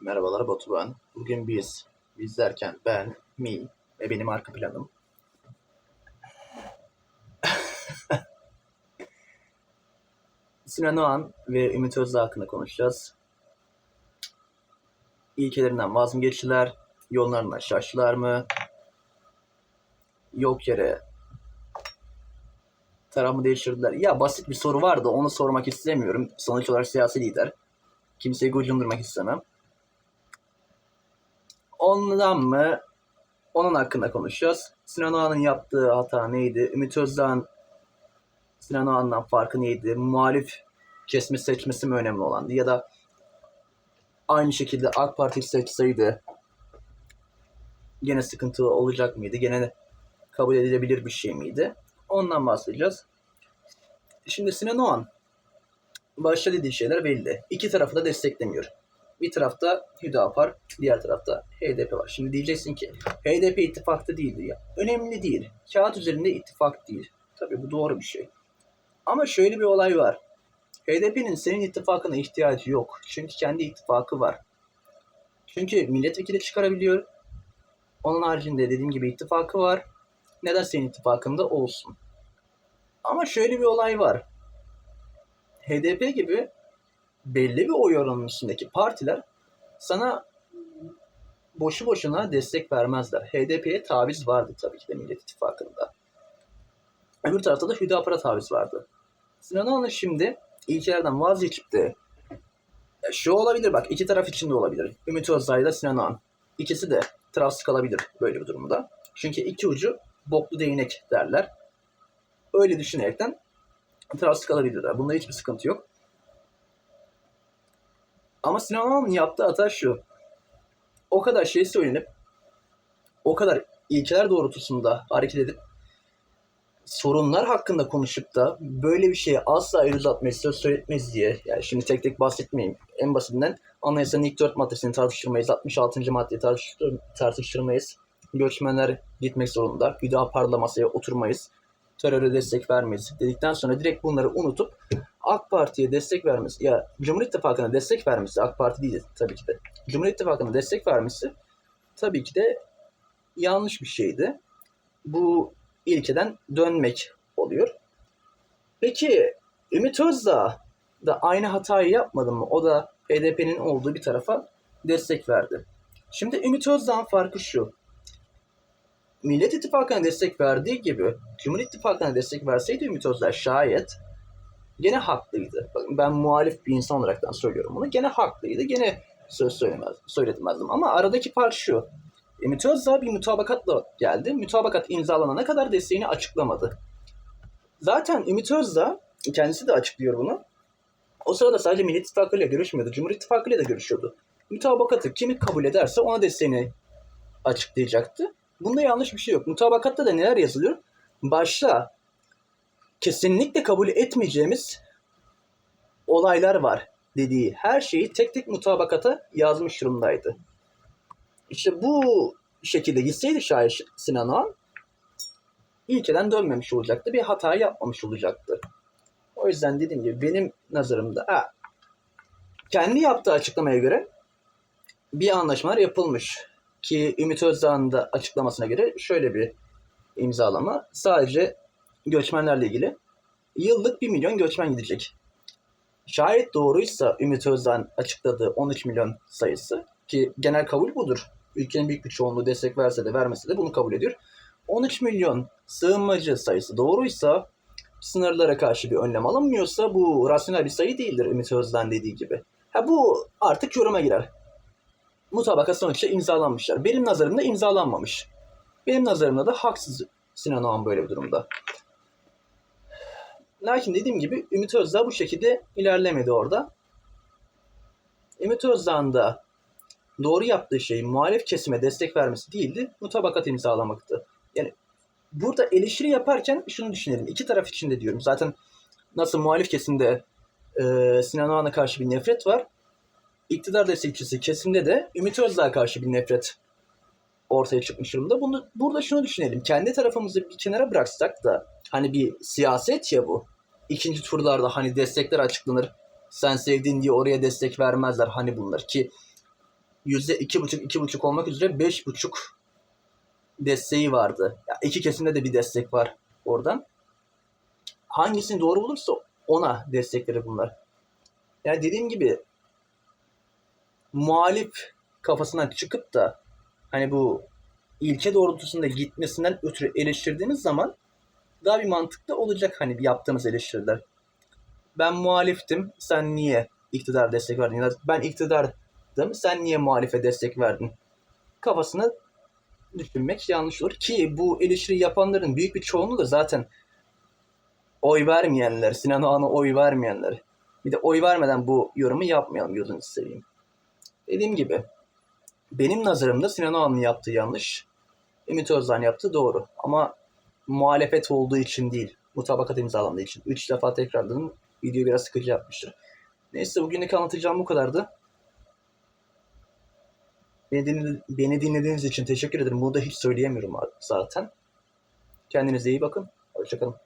Merhabalar Batuhan. Bugün biz, biz derken ben, mi ve benim arka planım. Sinan Oğan ve Ümit Özdağ hakkında konuşacağız. İlkelerinden vaz mı geçtiler? Yollarından şaştılar mı? Yok yere taraf mı değiştirdiler? Ya basit bir soru vardı onu sormak istemiyorum. Sonuç olarak siyasi lider. Kimseyi gocundurmak istemem. Ondan mı? Onun hakkında konuşacağız. Sinan Oğan'ın yaptığı hata neydi? Ümit Özdağ'ın Sinan Oğan'dan farkı neydi? Muhalif kesme seçmesi mi önemli olandı? Ya da aynı şekilde AK Parti seçseydi gene sıkıntı olacak mıydı? Gene kabul edilebilir bir şey miydi? Ondan bahsedeceğiz. Şimdi Sinan Oğan başta dediği şeyler belli. İki tarafı da desteklemiyor. Bir tarafta Hüdapar, diğer tarafta HDP var. Şimdi diyeceksin ki HDP ittifakta değildi ya. Önemli değil. Kağıt üzerinde ittifak değil. Tabii bu doğru bir şey. Ama şöyle bir olay var. HDP'nin senin ittifakına ihtiyacı yok. Çünkü kendi ittifakı var. Çünkü milletvekili çıkarabiliyor. Onun haricinde dediğim gibi ittifakı var. Neden senin ittifakında olsun? Ama şöyle bir olay var. HDP gibi belli bir oy oranının üstündeki partiler sana boşu boşuna destek vermezler. HDP'ye taviz vardı tabii ki de Millet İttifakı'nda. Öbür tarafta da Hüdapar'a taviz vardı. Sinan Oğan'ın şimdi ilkelerden vazgeçip de e, şu olabilir bak iki taraf için de olabilir. Ümit Özdağ ile Sinan Oğan. İkisi de tarafsız kalabilir böyle bir durumda. Çünkü iki ucu boklu değnek derler. Öyle düşünerekten tarafsız kalabilirler. Bunda hiçbir sıkıntı yok. Ama Sinan Oğan'ın yaptığı hata şu. O kadar şey söylenip o kadar ilkeler doğrultusunda hareket edip sorunlar hakkında konuşup da böyle bir şeye asla el uzatmayız, söz söyletmeyiz diye. Yani şimdi tek tek bahsetmeyeyim. En basitinden anayasanın ilk dört maddesini tartıştırmayız. 66. maddeyi tartıştır, tartıştırmayız. Göçmenler gitmek zorunda. Hüdapar'la masaya oturmayız. Teröre destek vermeyiz dedikten sonra direkt bunları unutup AK Parti'ye destek vermesi, ya Cumhur İttifakı'na destek vermesi, AK Parti değil tabii ki de. Cumhur İttifakı'na destek vermesi tabii ki de yanlış bir şeydi. Bu ilkeden dönmek oluyor. Peki Ümit Özdağ da aynı hatayı yapmadı mı? O da HDP'nin olduğu bir tarafa destek verdi. Şimdi Ümit Özdağ'ın farkı şu. Millet İttifakı'na destek verdiği gibi Cumhur İttifakı'na destek verseydi Ümit Özdağ şayet gene haklıydı. Bakın ben muhalif bir insan olaraktan söylüyorum bunu. Gene haklıydı. Gene söz söylemez, söyletemezdim. Ama aradaki fark şu. Ümit Özdağ bir mutabakatla geldi. Mutabakat imzalanana kadar desteğini açıklamadı. Zaten Ümit Özdağ kendisi de açıklıyor bunu. O sırada sadece Millet İttifakı ile görüşmüyordu. Cumhur İttifakı ile de görüşüyordu. Mutabakatı kimi kabul ederse ona desteğini açıklayacaktı. Bunda yanlış bir şey yok. Mutabakatta da neler yazılıyor? Başta kesinlikle kabul etmeyeceğimiz olaylar var dediği her şeyi tek tek mutabakata yazmış durumdaydı. İşte bu şekilde gitseydi şayet Sinan Oğan ilkeden dönmemiş olacaktı. Bir hata yapmamış olacaktı. O yüzden dediğim gibi benim nazarımda ha, kendi yaptığı açıklamaya göre bir anlaşmalar yapılmış. Ki Ümit Özdağ'ın da açıklamasına göre şöyle bir imzalama. Sadece göçmenlerle ilgili yıllık 1 milyon göçmen gidecek. Şayet doğruysa Ümit Özdağ'ın açıkladığı 13 milyon sayısı ki genel kabul budur. Ülkenin büyük bir çoğunluğu destek verse de vermese de bunu kabul ediyor. 13 milyon sığınmacı sayısı doğruysa sınırlara karşı bir önlem alınmıyorsa bu rasyonel bir sayı değildir Ümit Özdağ'ın dediği gibi. Ha bu artık yoruma girer. Mutabakat sonuçta imzalanmışlar. Benim nazarımda imzalanmamış. Benim nazarımda da haksız Sinan Oğan böyle bir durumda. Lakin dediğim gibi Ümit Özdağ bu şekilde ilerlemedi orada. Ümit Özdağ'ın da doğru yaptığı şey muhalif kesime destek vermesi değildi, mutabakat imzalamaktı. Yani burada eleştiri yaparken şunu düşünelim. İki taraf için de diyorum. Zaten nasıl muhalif kesimde e, Sinan Oğan'a karşı bir nefret var. İktidar destekçisi kesimde de Ümit Özdağ'a karşı bir nefret ortaya çıkmış durumda. Bunu, burada şunu düşünelim. Kendi tarafımızı bir kenara bıraksak da hani bir siyaset ya bu. İkinci turlarda hani destekler açıklanır. Sen sevdiğin diye oraya destek vermezler hani bunlar ki yüzde iki buçuk, iki buçuk olmak üzere beş buçuk desteği vardı. Ya iki kesimde de bir destek var oradan. Hangisini doğru bulursa ona destekleri bunlar. Yani dediğim gibi muhalif kafasından çıkıp da hani bu ilke doğrultusunda gitmesinden ötürü eleştirdiğiniz zaman daha bir mantıklı olacak hani yaptığımız eleştiriler. Ben muhaliftim, sen niye iktidar destek verdin? Ya da ben iktidardım, sen niye muhalife destek verdin? Kafasını düşünmek yanlış olur ki bu eleştiri yapanların büyük bir çoğunluğu da zaten oy vermeyenler, Sinan Oğan'a oy vermeyenler. Bir de oy vermeden bu yorumu yapmayalım gözünüzü seveyim. Dediğim gibi benim nazarımda Sinan Oğan'ın yaptığı yanlış. Ümit Özdağ'ın yaptığı doğru. Ama muhalefet olduğu için değil. Mutabakat imzalandığı için. Üç defa tekrarladım. Video biraz sıkıcı yapmıştır. Neyse bugünlük anlatacağım bu kadardı. Beni, dinle- beni dinlediğiniz için teşekkür ederim. Bunu da hiç söyleyemiyorum zaten. Kendinize iyi bakın. Hoşçakalın.